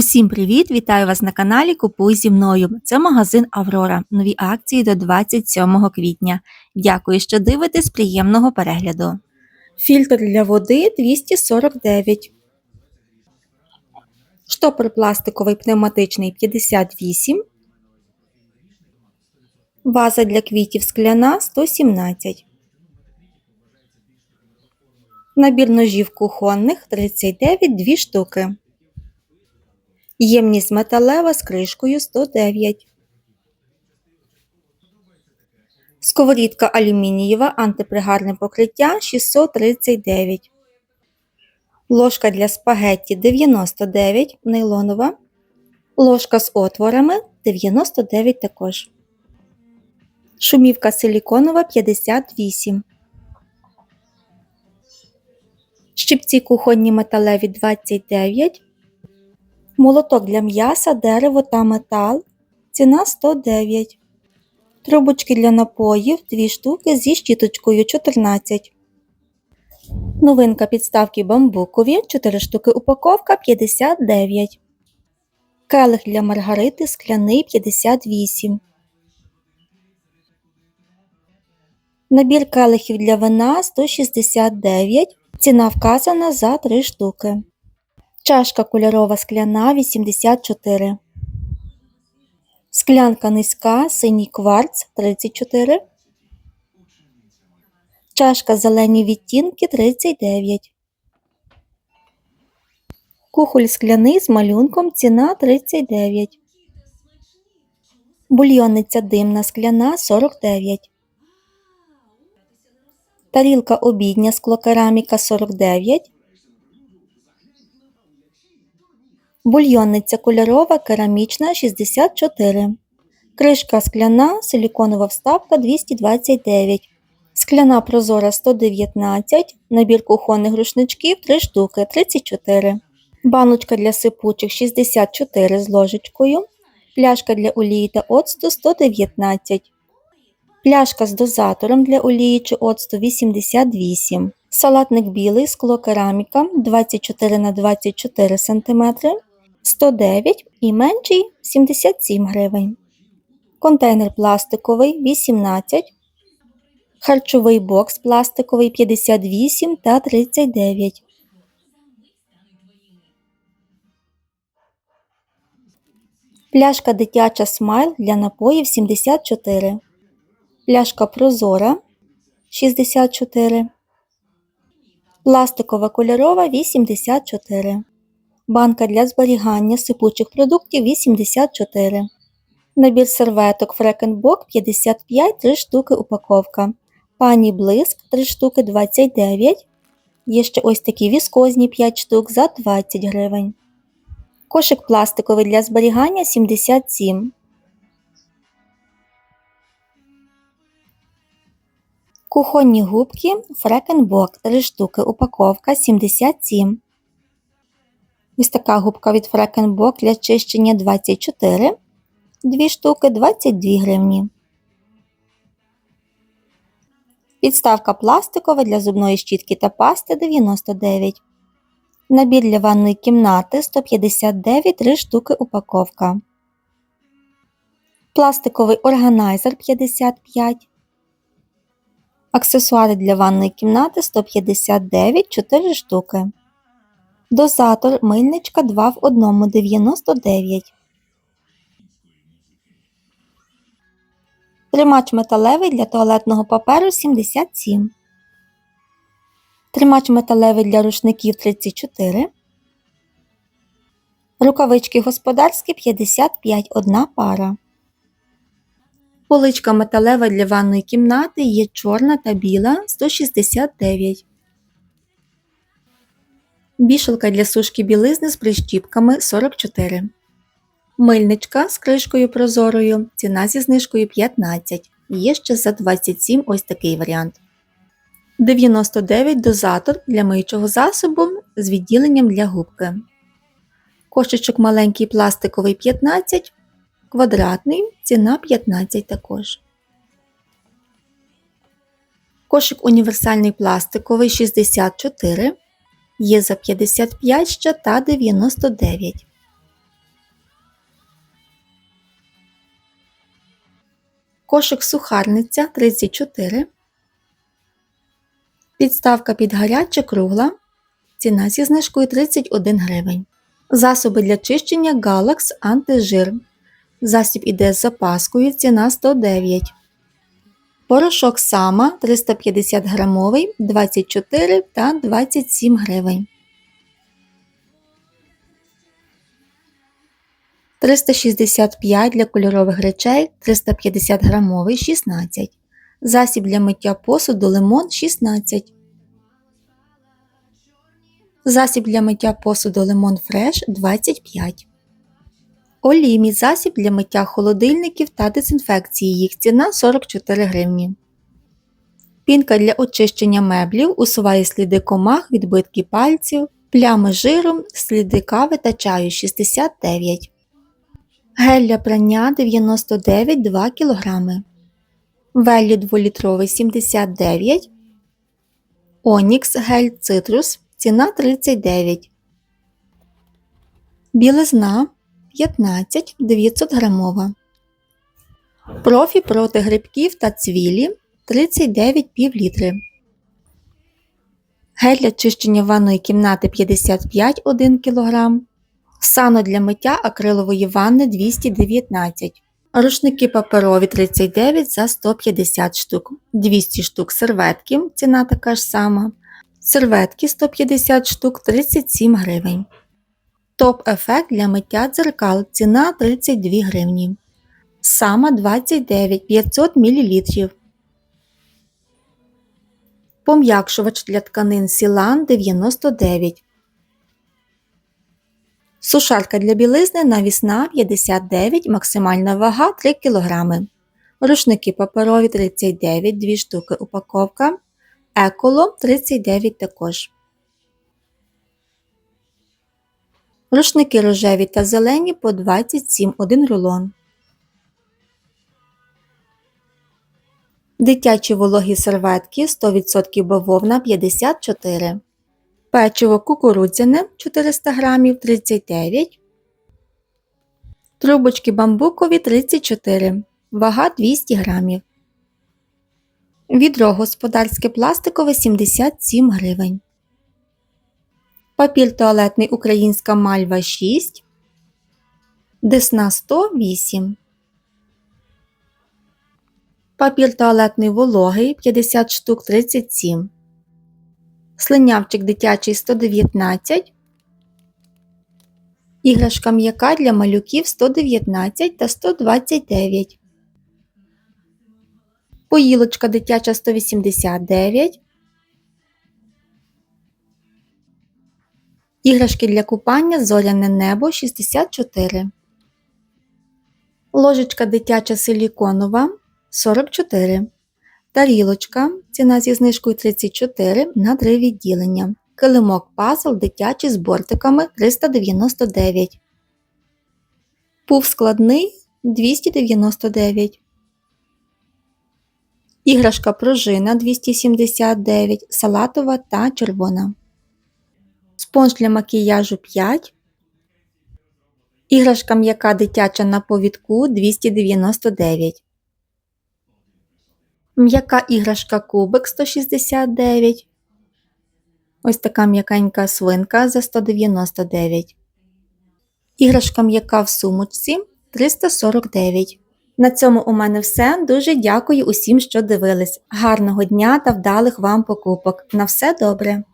Усім привіт! Вітаю вас на каналі Купуй зі мною. Це магазин Аврора. Нові акції до 27 квітня. Дякую, що дивитесь. Приємного перегляду. Фільтр для води 249. Штопор пластиковий пневматичний 58. Ваза для квітів скляна 117. Набір ножів кухонних 39 2 штуки. Ємність металева з кришкою 109. Сковорідка алюмінієва антипригарне покриття 639. Ложка для спагетті 99 нейлонова. Ложка з отворами 99 також. Шумівка силіконова 58. Щипці кухонні металеві 29. Молоток для м'яса, дерево та метал. Ціна 109. Трубочки для напоїв 2 штуки зі щіточкою 14. Новинка підставки бамбукові 4 штуки упаковка 59. Келих для маргарити скляний 58. Набір келихів для вина 169. Ціна вказана за 3 штуки. Чашка кольорова скляна 84. Склянка низька, синій кварц 34. Чашка зелені відтінки 39. Кухоль скляний з малюнком ціна 39. Бульйонниця димна скляна 49. Тарілка обідня склокераміка 49. Бульйонниця кольорова керамічна 64. Кришка скляна, силіконова вставка 229. Скляна прозора 119. Набір кухонних рушничків 3 штуки 34. Баночка для сипучих 64 з ложечкою. Пляшка для олії та оцту 119. Пляшка з дозатором для олії чи оцту 88. Салатник білий скло кераміка 24 на 24 см. 109 і менший 77 гривень. Контейнер пластиковий 18. Харчовий бокс пластиковий 58 та 39. Пляшка дитяча смайл для напоїв 74. Пляшка прозора 64. Пластикова кольорова 84. Банка для зберігання сипучих продуктів 84. Набір серветок Фрекенбок 55 3 штуки упаковка. Пані Блиск 3 штуки 29. Є ще ось такі віскозні 5 штук за 20 гривень. Кошик пластиковий для зберігання 77. Кухонні губки Фрекенбок 3 штуки упаковка 77. Ось така губка від Фрекенбок для чищення 24, 2 штуки 22 гривні. Підставка пластикова для зубної щітки та пасти 99. Набір для ванної кімнати 159 3 штуки упаковка. Пластиковий органайзер 55. Аксесуари для ванної кімнати 159 4 штуки. Дозатор мильничка 2 в 1 99. Тримач металевий для туалетного паперу 77. Тримач металевий для рушників 34. Рукавички господарські 55 одна пара. Поличка металева для ванної кімнати є чорна та біла 169. Бішалка для сушки білизни з прищіпками 44. Мильничка з кришкою прозорою. Ціна зі знижкою 15. Є ще за 27 ось такий варіант. 99 дозатор для миючого засобу з відділенням для губки. Кошечок маленький пластиковий 15, квадратний, ціна 15 також. Кошик універсальний пластиковий 64 є за 55 ще та 99. Кошик сухарниця 34. Підставка під гаряче кругла. Ціна зі знижкою 31 гривень. Засоби для чищення Galax антижир. Засіб іде з запаскою. Ціна 109 Порошок Сама 350 грамовий 24 та 27 гривень. 365 для кольорових речей 350 грамовий 16. Засіб для миття посуду лимон 16. Засіб для миття посуду лимон фреш 25. Олімі засіб для миття холодильників та дезінфекції. Їх ціна 44 гривні. Пінка для очищення меблів усуває сліди комах, відбитки пальців, плями жиру, сліди кави та чаю 69. Гель для прання 99 2 кг. Веллі 2-літровий 79. Онікс гель цитрус. Ціна 39. Білизна 15 900 грамова. Профі проти грибків та цвілі 39 пів літри. Гель для чищення ванної кімнати 55 1 кг. Сано для миття акрилової ванни 219 Рушники паперові 39 за 150 штук. 200 штук серветки, ціна така ж сама. Серветки 150 штук 37 гривень. Топ-ефект для миття дзеркал. Ціна 32 гривні. Сама 29 500 мл. Пом'якшувач для тканин Сілан 99. Сушарка для білизни навісна 59, максимальна вага 3 кг. Рушники паперові 39, 2 штуки упаковка. Еколо 39 також. Рушники рожеві та зелені по 27 1 рулон. Дитячі вологі серветки 100% бавовна 54. Печиво кукурудзяне 400 г 39. Трубочки бамбукові 34. Вага 200 г. Відро господарське пластикове 77 гривень. Папір туалетний Українська мальва 6. Десна 108. Папір туалетний вологий 50 штук 37. Слинявчик дитячий 119. Іграшка м'яка для малюків 119 та 129. Поїлочка дитяча 189. Іграшки для купання зоряне небо 64. Ложечка дитяча силіконова 44. Тарілочка. Ціна зі знижкою 34 на 3 відділення. Килимок пазл дитячий з бортиками 399. Пуф складний 299. Іграшка пружина 279, салатова та червона. Спонж для макіяжу 5. Іграшка м'яка дитяча на повідку 299. М'яка іграшка кубик 169. Ось така м'якенька свинка за 199. Іграшка м'яка в сумочці 349. На цьому у мене все. Дуже дякую усім, що дивились. Гарного дня та вдалих вам покупок. На все добре!